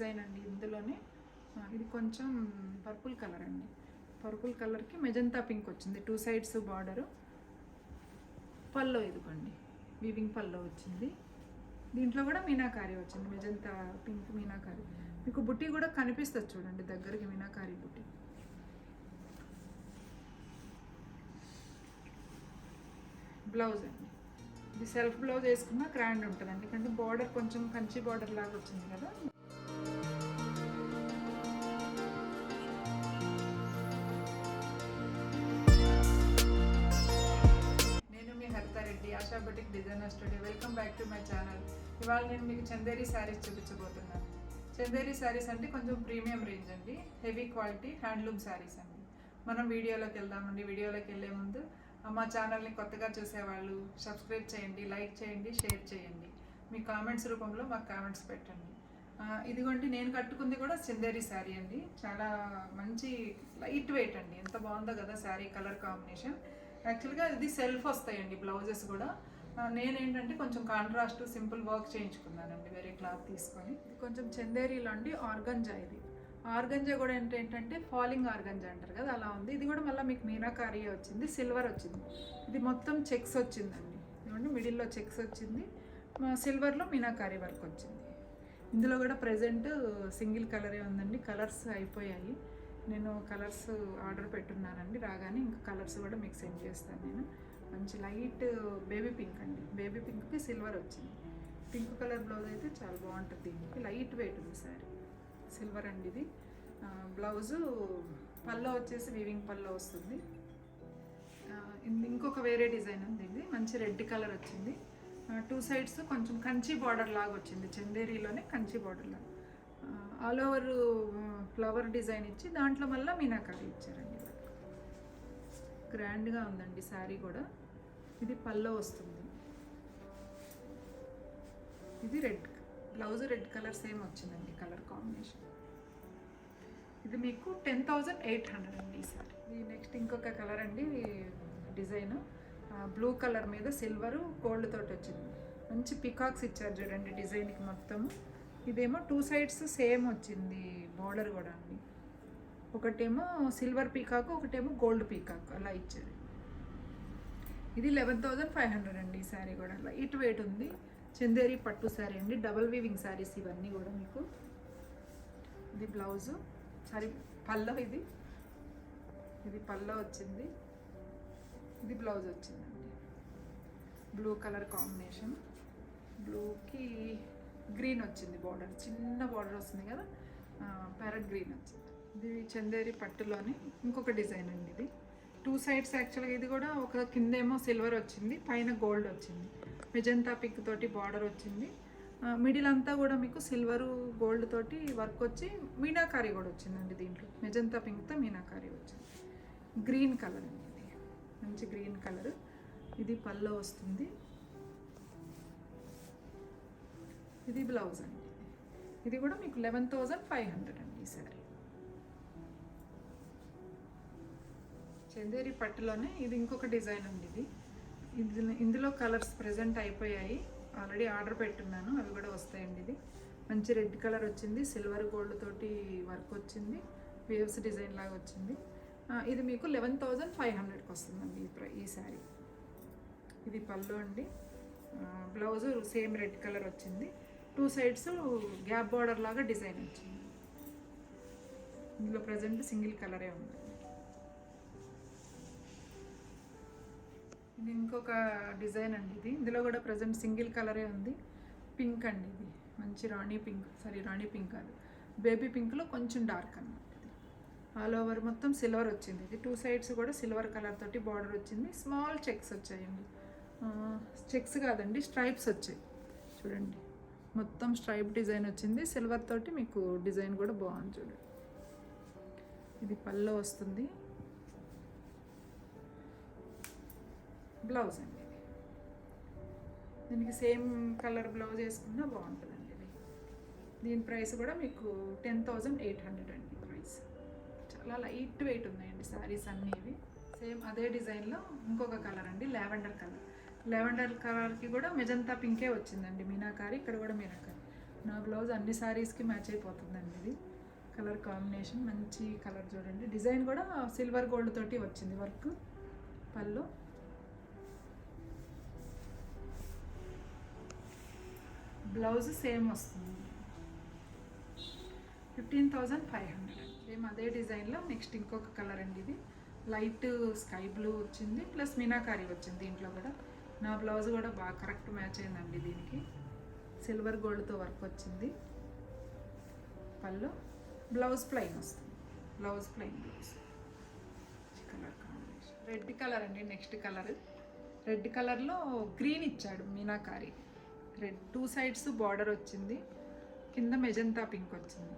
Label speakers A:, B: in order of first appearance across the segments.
A: Design అండి ఇందులోనే. ఇది కొంచెం పర్పుల్ కలర్ అండి. పర్పుల్ కలర్కి మెజంతా పింక్ వచ్చింది. Two sides border. పల్లో ఇదిగోండి. వీవింగ్ పల్లో వచ్చింది. దీంట్లో కూడా మీనాకారి వచ్చింది. Magenta pink meenakari. మీకు బుట్టి కూడా కనిపిస్తుంది చూడండి. దగ్గరికి మీనాకారి బుట్టి. బ్లౌజ్ అండి. ఇది సెల్ఫ్ బ్లౌజ్ వేసుకున్నా గ్రాండ్ ఉంటుంది ఎందుకంటే బార్డర్ కొంచెం కంచి బార్డర్ లాగా వచ్చింది కదా. టు మై ఛానల్ ఇవాళ నేను మీకు చందేరి శారీస్ చూపించబోతున్నాను. చందేరి శారీస్ అంటే కొంచెం ప్రీమియం రేంజ్ అండి. హెవీ క్వాలిటీ హ్యాండ్లూమ్ శారీస్ అండి. మనం వీడియోలోకి వెళ్దామండి. వీడియోలోకి వెళ్ళే ముందు మా ఛానల్ని కొత్తగా చూసేవాళ్ళు సబ్స్క్రైబ్ చేయండి లైక్ చేయండి షేర్ చేయండి. మీ కామెంట్స్ రూపంలో మాకు కామెంట్స్ పెట్టండి. ఇదిగోండి నేను కట్టుకుంది కూడా చందేరి శారీ అండి. చాలా మంచి లైట్ వెయిట్ అండి. ఎంత బాగుందో కదా శారీ కలర్ కాంబినేషన్ యాక్చువల్గా ఇది సెల్ఫ్ వస్తాయండి బ్లౌజెస్ కూడా. నేనేంటంటే కొంచెం కాంట్రాస్ట్ సింపుల్ వర్క్ చేయించుకున్నానండి వేరే క్లాత్ తీసుకొని. కొంచెం చందేరీలో అండి ఆర్గంజా ఇది. ఆర్గంజా కూడా ఏంటి ఏంటంటే ఫాలింగ్ ఆర్గంజా అంటారు కదా అలా ఉంది. ఇది కూడా మళ్ళీ మీకు మీనాకారీ వచ్చింది సిల్వర్ వచ్చింది. ఇది మొత్తం చెక్స్ వచ్చిందండి. ఏమంటే మిడిల్లో చెక్స్ వచ్చింది. సిల్వర్లో మీనాకారీ వర్క్ వచ్చింది. ఇందులో కూడా ప్రజెంట్ సింగిల్ కలరే ఉందండి కలర్స్ అయిపోయాయి. నేను కలర్స్ ఆర్డర్ పెట్టున్నానండి రాగానే ఇంకా కలర్స్ కూడా మీకు సెండ్ చేస్తాను నేను. మంచి లైట్ బేబీ పింక్ అండి. బేబీ పింక్కి సిల్వర్ వచ్చింది. పింక్ కలర్ బ్లౌజ్ అయితే చాలా బాగుంటుంది దీనికి. లైట్ వెయిట్ ఉంది సారీ. సిల్వర్ అండి ఇది. బ్లౌజు పల్లో వచ్చేసి వీవింగ్ పల్లో వస్తుంది. ఇంకొక వేరే డిజైన్ ఉంది ఇది. మంచి రెడ్ కలర్ వచ్చింది. టూ సైడ్స్ కొంచెం కంచి బార్డర్ లాగా వచ్చింది. చందేరీలోనే కంచి బార్డర్ లాగా. ఆల్ ఓవర్ ఫ్లవర్ డిజైన్ ఇచ్చి దాంట్లో మళ్ళీ మీనాకారి ఇచ్చారండి. గ్రాండ్గా ఉందండి శారీ కూడా. ఇది పల్లో వస్తుంది. ఇది red blouse red colour same వచ్చిందండి కలర్ కాంబినేషన్. ఇది మీకు టెన్ థౌజండ్ ఎయిట్ హండ్రెడ్ అండి ఈసారి ఇది నెక్స్ట్ ఇంకొక కలర్ అండి డిజైన్. బ్లూ కలర్ మీద సిల్వర్ గోల్డ్ తోటి వచ్చింది. మంచి పికాక్స్ ఇచ్చారు చూడండి డిజైన్కి మొత్తము. ఇదేమో టూ సైడ్స్ సేమ్ వచ్చింది బార్డర్ కూడా అండి. ఒకటేమో సిల్వర్ పీకాక్ ఒకటేమో గోల్డ్ పీకాక్ అలా ఇచ్చారు. ఇది లెవెన్ థౌజండ్ ఫైవ్ హండ్రెడ్ అండి ఈ శారీ కూడా. లైట్ వెయిట్ ఉంది. చందేరి పట్టు శారీ అండి. డబల్ వీవింగ్ శారీస్ ఇవన్నీ కూడా మీకు. ఇది బ్లౌజు సారీ పల్లో ఇది. ఇది పల్లో వచ్చింది. ఇది బ్లౌజ్ వచ్చిందండి. బ్లూ కలర్ కాంబినేషన్ బ్లూకి గ్రీన్ వచ్చింది బార్డర్ చిన్న బార్డర్ వస్తుంది కదా. ప్యారెట్ గ్రీన్ వచ్చింది. ఇది చందేరి పట్టులోని ఇంకొక డిజైన్ అండి ఇది. టూ సైడ్స్ యాక్చువల్గా ఇది కూడా ఒక కిందేమో సిల్వర్ వచ్చింది పైన గోల్డ్ వచ్చింది. మెజంతా పిక్ తోటి బార్డర్ వచ్చింది. మిడిల్ అంతా కూడా మీకు సిల్వరు గోల్డ్ తోటి వర్క్ వచ్చి మీనాకారీ కూడా వచ్చిందండి దీంట్లో. మెజంతా పింక్తో మీనాకారీ వచ్చింది. గ్రీన్ కలర్ అండి ఇది. మంచి గ్రీన్ కలర్. ఇది పల్లో వస్తుంది. ఇది బ్లౌజ్ అండి ఇది. కూడా మీకు లెవెన్ థౌజండ్ ఫైవ్ హండ్రెడ్ అండి ఈ సారీ చందేరి పట్టులోనే ఇది ఇంకొక డిజైన్ ఉంది ఇది. ఇందులో కలర్స్ ప్రజెంట్ అయిపోయాయి. ఆల్రెడీ ఆర్డర్ పెట్టున్నాను. అవి కూడా వస్తాయండి ఇది. మంచి రెడ్ కలర్ వచ్చింది. సిల్వర్ గోల్డ్ తోటి వర్క్ వచ్చింది. వేవ్స్ డిజైన్ లాగా వచ్చింది. ఇది మీకు లెవెన్ థౌజండ్ ఫైవ్ హండ్రెడ్కి వస్తుందండి ఈ ఈ శారీ. ఇది పళ్ళు అండి. బ్లౌజ్ సేమ్ రెడ్ కలర్ వచ్చింది. టూ సైడ్స్ గ్యాప్ బార్డర్ లాగా డిజైన్ వచ్చింది. ఇందులో ప్రజెంట్ సింగిల్ కలరే ఉంది. ఇది ఇంకొక డిజైన్ అండి ఇది. ఇందులో కూడా ప్రజెంట్ సింగిల్ కలరే ఉంది. పింక్ అండి ఇది. మంచి rani pink sorry rani pink కాదు. బేబీ పింక్లో కొంచెం డార్క్ అన్నమాట ఇది. ఆల్ ఓవర్ మొత్తం సిల్వర్ వచ్చింది. ఇది టూ సైడ్స్ కూడా సిల్వర్ కలర్ తోటి బార్డర్ వచ్చింది. స్మాల్ చెక్స్ వచ్చాయండి. చెక్స్ కాదండి స్ట్రైప్స్ వచ్చాయి. చూడండి. మొత్తం స్ట్రైప్ డిజైన్ వచ్చింది. సిల్వర్ తోటి మీకు డిజైన్ కూడా బాగుంది చూడండి. ఇది పల్లో వస్తుంది. బ్లౌజ్ అండి ఇది. దీనికి సేమ్ కలర్ బ్లౌజ్ వేసుకున్నా బాగుంటుందండి ఇది. దీని ప్రైస్ కూడా మీకు టెన్ థౌజండ్ ఎయిట్ హండ్రెడ్ అండి ప్రైస్. చాలా లైట్ వెయిట్ ఉన్నాయండి శారీస్ అన్నీ ఇవి. సేమ్ అదే డిజైన్లో ఇంకొక కలర్ అండి లావెండర్ కలర్. లావెండర్ కలర్కి కూడా మెజంతా పింకే వచ్చిందండి మీనాకారి. ఇక్కడ కూడా మీనాకారి. నా బ్లౌజ్ అన్ని శారీస్కి మ్యాచ్ అయిపోతుందండి ఇది. కలర్ కాంబినేషన్ మంచి కలర్ చూడండి. డిజైన్ కూడా సిల్వర్ గోల్డ్ తోటి వచ్చింది వర్క్ పళ్ళు. బ్లౌజ్ సేమ్ వస్తుంది. Fifteen thousand five hundred. Same అదే డిజైన్లో నెక్స్ట్ ఇంకొక కలర్ అండి ఇది. లైట్ స్కై బ్లూ వచ్చింది ప్లస్ మీనాకారి వచ్చింది దీంట్లో కూడా. నా బ్లౌజ్ కూడా బాగా కరెక్ట్ మ్యాచ్ అయిందండి దీనికి. సిల్వర్ గోల్డ్తో వర్క్ వచ్చింది. పళ్ళు. బ్లౌజ్ ప్లెయిన్ వస్తుంది. Blouse plain blouse. Colour combination. Red colour అండి నెక్స్ట్ కలర్. రెడ్ కలర్లో గ్రీన్ ఇచ్చాడు meenakari. Red two sides border వచ్చింది. కింద మెజంతా పింక్ వచ్చింది.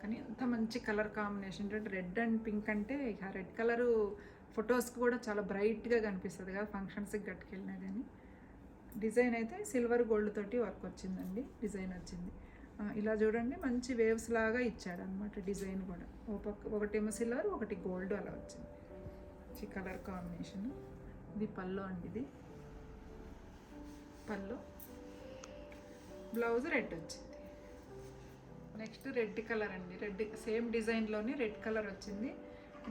A: కానీ అంత మంచి colour combination red and pink అంటే ఇక రెడ్ కలరు ఫొటోస్కి కూడా చాలా బ్రైట్గా కనిపిస్తుంది కదా ఫంక్షన్స్కి గట్టుకెళ్ళినా కానీ డిజైన్ అయితే సిల్వర్ గోల్డ్ తోటి వర్క్ వచ్చిందండి డిజైన్ వచ్చింది. ఇలా చూడండి మంచి వేవ్స్ లాగా ఇచ్చాడు అనమాట డిజైన్ కూడా. ఒక పక్క ఒకటేమో సిల్వర్ ఒకటి గోల్డ్ అలా వచ్చింది. మంచి కలర్ కాంబినేషన్ ఇది పళ్ళు అండి ఇది. పల్లో. బ్లౌజ్ రెడ్ వచ్చింది. నెక్స్ట్ రెడ్ కలర్ అండి. రెడ్ సేమ్ డిజైన్లోనే రెడ్ కలర్ వచ్చింది.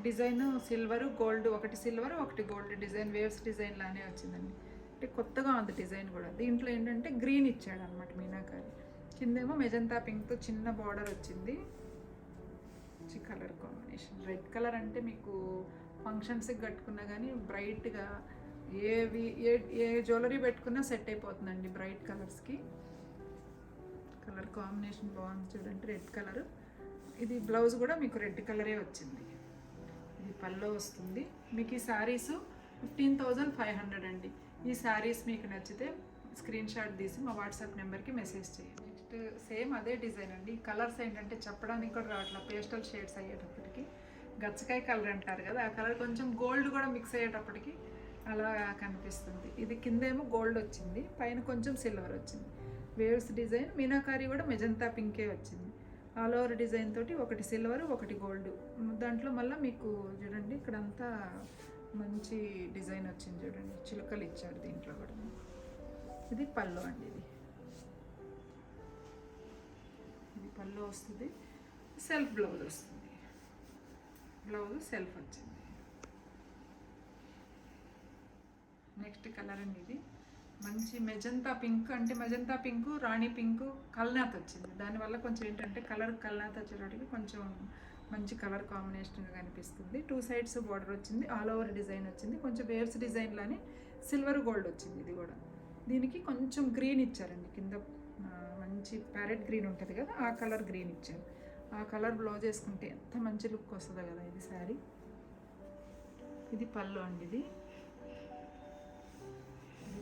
A: డిజైన్ సిల్వర్ గోల్డ్ ఒకటి సిల్వర్ ఒకటి గోల్డ్ డిజైన్ వేవ్స్ డిజైన్ లానే వచ్చిందండి. అంటే కొత్తగా ఉంది డిజైన్ కూడా. దీంట్లో ఏంటంటే గ్రీన్ ఇచ్చాడు అనమాట మీనాకారి కిందేమో మెజంతా పింక్తో చిన్న బార్డర్ వచ్చింది. మంచి కలర్ కాంబినేషన్. రెడ్ కలర్ అంటే మీకు ఫంక్షన్స్కి కట్టుకున్నా కానీ బ్రైట్గా ఏవి ఏ ఏ జ్యువెలరీ పెట్టుకున్నా సెట్ అయిపోతుందండి బ్రైట్ కలర్స్కి. కలర్ కాంబినేషన్ బాగుంది చూడండి. రెడ్ కలర్ ఇది బ్లౌజ్ కూడా మీకు రెడ్ కలరే వచ్చింది. ఇది పల్లో వస్తుంది. మీకు ఈ saris fifteen thousand five hundred అండి. ఈ శారీస్ మీకు నచ్చితే స్క్రీన్ షాట్ తీసి మా వాట్సాప్ నెంబర్కి మెసేజ్ చేయండి. నెక్స్ట్ సేమ్ అదే డిజైన్ అండి. కలర్స్ ఏంటంటే చెప్పడానికి కూడా రావట్లా. పేస్టల్ షేడ్స్ అయ్యేటప్పటికి. గచ్చకాయ కలర్ అంటారు కదా ఆ కలర్ కొంచెం గోల్డ్ కూడా మిక్స్ అయ్యేటప్పటికి అలా కనిపిస్తుంది. ఇది కిందేమో గోల్డ్ వచ్చింది. పైన కొంచెం సిల్వర్ వచ్చింది. వేవ్స్ డిజైన్ మీనాకారి కూడా మెజంతా పింకే వచ్చింది. ఆల్ ఓవర్ డిజైన్ తోటి ఒకటి సిల్వర్ ఒకటి గోల్డ్. దాంట్లో మళ్ళీ మీకు చూడండి ఇక్కడంతా మంచి డిజైన్ వచ్చింది చూడండి. చిలుకలు ఇచ్చాడు దీంట్లో కూడా. ఇది పళ్ళు అండి ఇది. ఇది పళ్ళు వస్తుంది. సెల్ఫ్ బ్లౌజ్ వస్తుంది. బ్లౌజ్ సెల్ఫ్ వచ్చింది. నెక్స్ట్ కలర్ అండి ఇది. మంచి మెజంతా పింక్ అంటే మెజంతా పింక్ రాణి పింక్ కల్నాథ్ వచ్చింది. దానివల్ల కొంచెం ఏంటంటే కలర్ కల్నాథ్ వచ్చేటప్పటికి కొంచెం మంచి కలర్ కాంబినేషన్గా కనిపిస్తుంది. టూ సైడ్స్ బార్డర్ వచ్చింది ఆల్ ఓవర్ డిజైన్ వచ్చింది. కొంచెం వేవ్స్ డిజైన్లోనే సిల్వర్ గోల్డ్ వచ్చింది ఇది కూడా. దీనికి కొంచెం గ్రీన్ ఇచ్చారండి. కింద మంచి ప్యారెట్ గ్రీన్ ఉంటుంది కదా ఆ కలర్ గ్రీన్ ఇచ్చారు. ఆ కలర్ బ్లౌజ్ వేసుకుంటే ఎంత మంచి లుక్ వస్తుందో కదా ఇది శారీ. ఇది పళ్ళు అండి ఇది.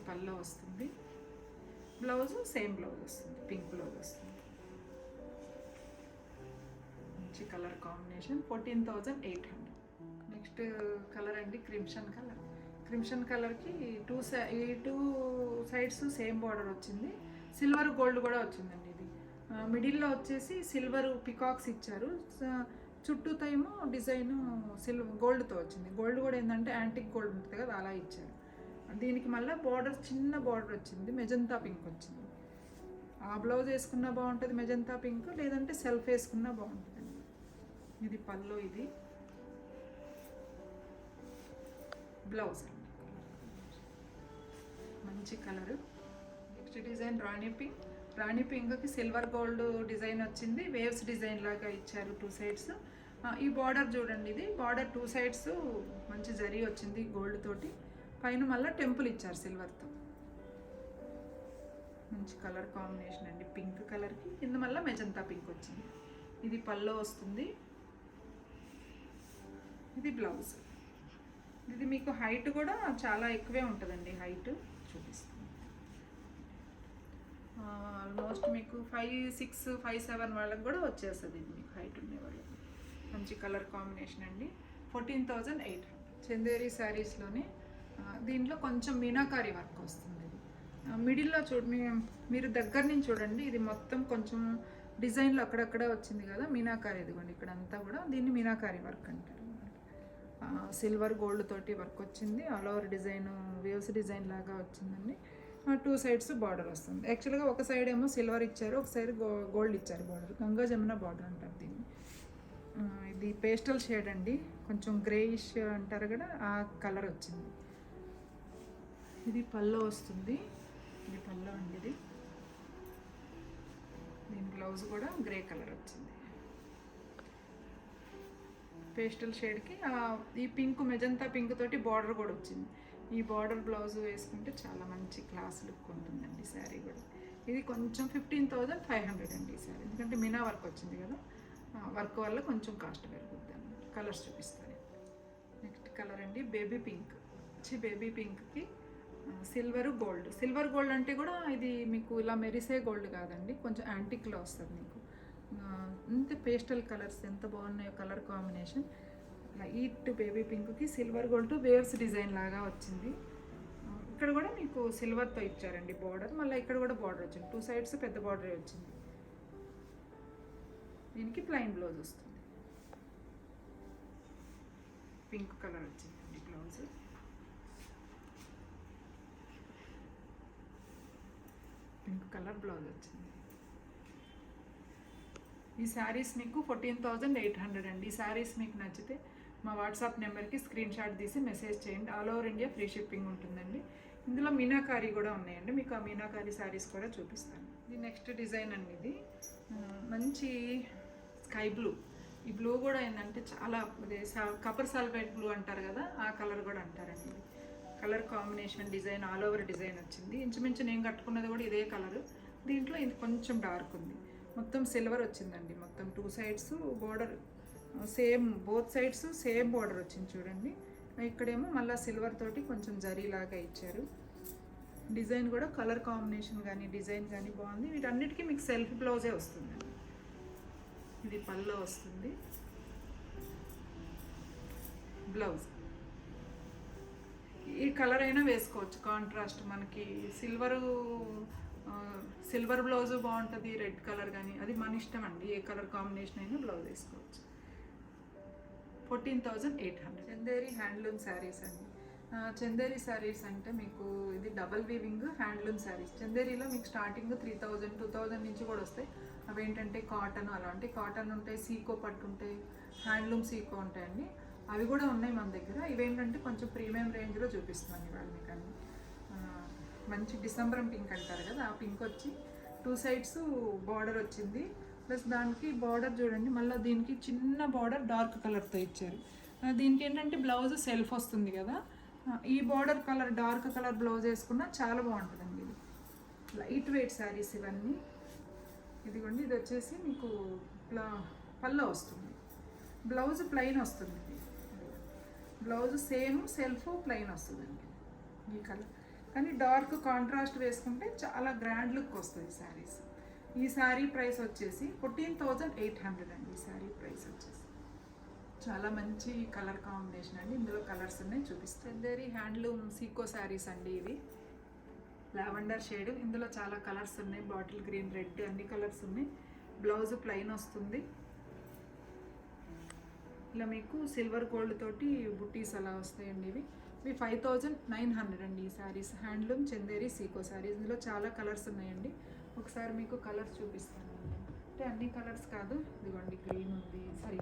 A: పల్లో వస్తుంది. బ్లౌజ్ సేమ్ బ్లౌజ్ వస్తుంది. పింక్ బ్లౌజ్ వస్తుంది. మంచి colour combination. Fourteen thousand eight hundred. Next colour అండి క్రిమ్షన్ కలర్. క్రిమ్షన్ కలర్కి టూ సై ఈ టూ సైడ్స్ సేమ్ బార్డర్ వచ్చింది. సిల్వర్ గోల్డ్ కూడా వచ్చిందండి ఇది. మిడిల్లో వచ్చేసి సిల్వర్ పికాక్స్ ఇచ్చారు. చుట్టూ చుట్టూతో ఏమో డిజైన్ సిల్వర్ గోల్డ్తో వచ్చింది. గోల్డ్ కూడా ఏంటంటే యాంటిక్ గోల్డ్ ఉంటుంది కదా అలా ఇచ్చారు. దీనికి మళ్ళీ బార్డర్ చిన్న బార్డర్ వచ్చింది. మెజంతా పింక్ వచ్చింది. ఆ బ్లౌజ్ వేసుకున్నా బాగుంటుంది మెజంతా పింక్ లేదంటే సెల్ఫ్ వేసుకున్నా బాగుంటుంది. ఇది పళ్ళు ఇది బ్లౌజ్ మంచి colour next design rani pink rani పింక్కి సిల్వర్ గోల్డ్ డిజైన్ వచ్చింది. వేవ్స్ డిజైన్ లాగా ఇచ్చారు టూ సైడ్స్ ఈ బార్డర్ చూడండి. ఇది బార్డర్ టూ సైడ్స్ మంచి జరీ వచ్చింది గోల్డ్ తోటి. పైన మళ్ళీ టెంపుల్ ఇచ్చారు సిల్వర్తో. మంచి కలర్ కాంబినేషన్ అండి. పింక్ కలర్కి కింద మళ్ళీ మెజంతా పింక్ వచ్చింది. ఇది పల్లో వస్తుంది. ఇది బ్లౌజ్. ఇది మీకు హైట్ కూడా చాలా ఎక్కువే ఉంటుందండి. హైట్ చూపిస్తుంది ఆల్మోస్ట్ మీకు ఫైవ్ సిక్స్ ఫైవ్ సెవెన్ వాళ్ళకి కూడా వచ్చేస్తుంది ఇది మీకు హైట్ ఉండే వాళ్ళకి. మంచి కలర్ కాంబినేషన్ అండి. Fourteen thousand eight hundred. Chanderi శారీస్లోనే దీంట్లో కొంచెం మీనాకారి వర్క్ వస్తుంది. మిడిల్లో చూడ మీ- మీరు దగ్గర నుంచి చూడండి ఇది మొత్తం కొంచెం డిజైన్లు అక్కడక్కడ వచ్చింది కదా మీనాకారి ఇదిగోండి ఇక్కడ అంతా కూడా దీన్ని మీనాకారి వర్క్ అంటారు. సిల్వర్ గోల్డ్ తోటి వర్క్ వచ్చింది all over design waves design లాగా వచ్చిందండి. టూ సైడ్స్ బార్డర్ వస్తుంది. యాక్చువల్గా ఒక సైడ్ ఏమో సిల్వర్ ఇచ్చారు ఒక సైడ్ గో గోల్డ్ ఇచ్చారు బార్డర్ గంగా జమున బార్డర్ అంటారు దీన్ని. ఇది పేస్టల్ షేడ్ అండి కొంచెం గ్రేయిష్ అంటారు కదా ఆ కలర్ వచ్చింది. ఇది పల్లో వస్తుంది. ఇది పల్లో అండి ఇది దీని బ్లౌజ్ కూడా గ్రే కలర్ వచ్చింది. పేస్టల్ షేడ్కి ఈ పింక్ మెజంతా పింక్ తోటి బార్డర్ కూడా వచ్చింది. ఈ బార్డర్ బ్లౌజ్ వేసుకుంటే చాలా మంచి క్లాస్ లుక్ ఉంటుందండి శారీ కూడా. ఇది కొంచెం ఫిఫ్టీన్ థౌజండ్ ఫైవ్ హండ్రెడ్ అండి ఈ శారీ. ఎందుకంటే మినా వర్క్ వచ్చింది కదా వర్క్ వల్ల కొంచెం కాస్ట్ పెరుగుద్ది అన్నమాట. కలర్స్ చూపిస్తాను. నెక్స్ట్ కలర్ అండి బేబీ పింక్ వచ్చి బేబీ పింక్కి సిల్వర్ గోల్డ్. సిల్వర్ గోల్డ్ అంటే కూడా ఇది మీకు ఇలా మెరిసే గోల్డ్ కాదండి. కొంచెం యాంటిక్లో వస్తుంది మీకు. ఇంత పేస్టల్ కలర్స్ ఎంత బాగున్నాయో కలర్ కాంబినేషన్. ఈట్ బేబీ పింక్కి సిల్వర్ గోల్డ్ వేవ్స్ డిజైన్ లాగా వచ్చింది. ఇక్కడ కూడా మీకు సిల్వర్తో ఇచ్చారండి బార్డర్. మళ్ళీ ఇక్కడ కూడా బార్డర్ వచ్చింది. టూ సైడ్స్ పెద్ద బార్డర్ వచ్చింది. దీనికి ప్లెయిన్ బ్లౌజ్ వస్తుంది. పింక్ కలర్ వచ్చిందండి బ్లౌజ్. పింక్ కలర్ బ్లౌజ్ వచ్చింది. ఈ శారీస్ మీకు ఫోర్టీన్ థౌజండ్ ఎయిట్ హండ్రెడ్ అండి. ఈ శారీస్ మీకు నచ్చితే మా వాట్సాప్ నెంబర్కి స్క్రీన్ షాట్ తీసి మెసేజ్ చేయండి. All over India free shipping ఉంటుందండి. ఇందులో మీనాకారి కూడా ఉన్నాయండి. మీకు ఆ మీనాకారి శారీస్ కూడా చూపిస్తాను. ఇది నెక్స్ట్ డిజైన్ అండి ఇది. మంచి స్కై బ్లూ. ఈ బ్లూ కూడా ఏంటంటే చాలా అదే కపర్ సల్ఫైట్ బ్లూ అంటారు కదా ఆ కలర్ కూడా అంటారండి. ఇది colour combination design all over design వచ్చింది. ఇంచుమించు నేను కట్టుకున్నది కూడా ఇదే కలరు. దీంట్లో ఇది కొంచెం డార్క్ ఉంది. మొత్తం సిల్వర్ వచ్చిందండి. మొత్తం two sides border same both sides same border వచ్చింది చూడండి. ఇక్కడేమో మళ్ళీ సిల్వర్ తోటి కొంచెం జరీలాగా ఇచ్చారు. డిజైన్ కూడా కలర్ కాంబినేషన్ కానీ డిజైన్ కానీ బాగుంది. వీటన్నిటికీ మీకు సెల్ఫ్ బ్లౌజే వస్తుందండి ఇది పల్లో వస్తుంది. బ్లౌజ్. ఈ కలర్ అయినా వేసుకోవచ్చు. కాంట్రాస్ట్ మనకి సిల్వరు సిల్వర్ బ్లౌజ్ బాగుంటుంది రెడ్ కలర్ కానీ అది మన ఇష్టం అండి. ఏ కలర్ కాంబినేషన్ అయినా బ్లౌజ్ వేసుకోవచ్చు. Fourteen thousand eight hundred. Chanderi handloom saris అండి. చందేరి శారీస్ అంటే మీకు ఇది డబల్ వీవింగ్ హ్యాండ్లూమ్ శారీస్. చందేరిలో మీకు starting three thousand two thousand నుంచి కూడా వస్తాయి. అవి ఏంటంటే కాటన్ అలాంటి. కాటన్ ఉంటాయి సీకో పట్టు ఉంటాయి హ్యాండ్లూమ్ సీకో ఉంటాయండి. అవి కూడా ఉన్నాయి మన దగ్గర. ఇవేంటంటే కొంచెం ప్రీమియం రేంజ్లో చూపిస్తున్నాను ఇవాళ మీకు అన్ని మంచి డిసెంబరం పింక్ అంటారు కదా ఆ పింక్ వచ్చి టూ సైడ్స్ బార్డర్ వచ్చింది. ప్లస్ దానికి బార్డర్ చూడండి మళ్ళీ దీనికి చిన్న బార్డర్ డార్క్ కలర్తో ఇచ్చారు. దీనికి ఏంటంటే బ్లౌజ్ సెల్ఫ్ వస్తుంది కదా. ఈ border colour dark colour blouse వేసుకున్నా చాలా బాగుంటుందండి ఇది. లైట్ వెయిట్ శారీస్ ఇవన్నీ. ఇదిగోండి ఇది వచ్చేసి మీకు ఇట్లా పల్లో వస్తుంది. బ్లౌజ్ ప్లెయిన్ వస్తుంది. బ్లౌజ్ సేమ్ సెల్ఫ్ ప్లెయిన్ వస్తుందండి ఈ కలర్. కానీ డార్క్ కాంట్రాస్ట్ వేసుకుంటే చాలా గ్రాండ్ లుక్ వస్తుంది శారీస్ ఈ శారీ ప్రైస్ వచ్చేసి ఫోర్టీన్ థౌజండ్ ఎయిట్ హండ్రెడ్ అండి ఈ శారీ ప్రైస్ వచ్చేసి. చాలా మంచి కలర్ కాంబినేషన్ అండి. ఇందులో కలర్స్ ఉన్నాయి చూపిస్తాను. చందేరి హ్యాండ్లూమ్ సీకో శారీస్ అండి ఇవి. లావెండర్ షేడ్ ఇందులో చాలా కలర్స్ ఉన్నాయి. బాటిల్ గ్రీన్ రెడ్ అన్ని కలర్స్ ఉన్నాయి. బ్లౌజ్ ప్లెయిన్ వస్తుంది. ఇలా మీకు సిల్వర్ గోల్డ్ తోటి బుట్టీస్ అలా వస్తాయండి ఇవి. ఇవి ఫైవ్ థౌజండ్ నైన్ హండ్రెడ్ అండి ఈ శారీస్ హ్యాండ్లూమ్ చందేరి సీకో శారీస్ ఇందులో చాలా కలర్స్ ఉన్నాయండి. ఒకసారి మీకు కలర్స్ చూపిస్తాను. అంటే అన్ని కలర్స్ కాదు. ఇదిగోండి గ్రీన్ ఉంది. సారీ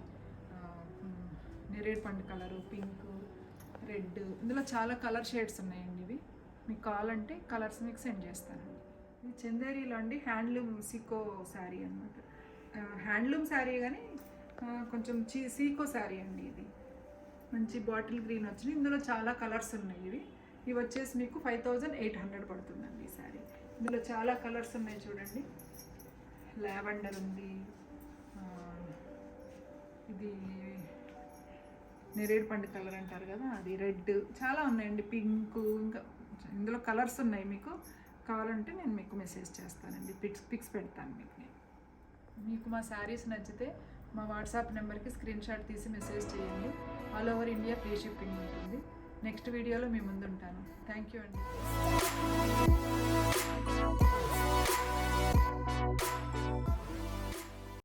A: నెరేడ్ పండు కలరు పింక్ రెడ్ ఇందులో చాలా కలర్ షేడ్స్ ఉన్నాయండి ఇవి. మీకు కావాలంటే కలర్స్ మీకు సెండ్ చేస్తానండి. ఇది చందేరిలో అండి హ్యాండ్లూమ్ సీకో శారీ అనమాట హ్యాండ్లూమ్ శారీ కానీ కొంచెం చీ సీకో శారీ అండి ఇది. మంచి బాటిల్ గ్రీన్ వచ్చింది. ఇందులో చాలా కలర్స్ ఉన్నాయి ఇవి. ఇవి వచ్చేసి మీకు ఫైవ్ థౌజండ్ ఎయిట్ హండ్రెడ్ పడుతుందండి ఈ శారీ. ఇందులో చాలా కలర్స్ ఉన్నాయి చూడండి. లావెండర్ ఉంది. ఇది నెరేడు పండు కలర్ అంటారు కదా అది రెడ్. చాలా ఉన్నాయండి. పింక్ ఇంకా ఇందులో కలర్స్ ఉన్నాయి మీకు. కావాలంటే నేను మీకు మెసేజ్ చేస్తానండి. పిక్స్ పిక్స్ పెడతాను మీకు నేను. మీకు మా శారీస్ నచ్చితే మా వాట్సాప్ నెంబర్కి స్క్రీన్ షాట్ తీసి మెసేజ్ చేయండి. All over India free shipping ఉంటుంది. నెక్స్ట్ వీడియోలో మీ ముందు ఉంటాను థ్యాంక్ యూ అండి.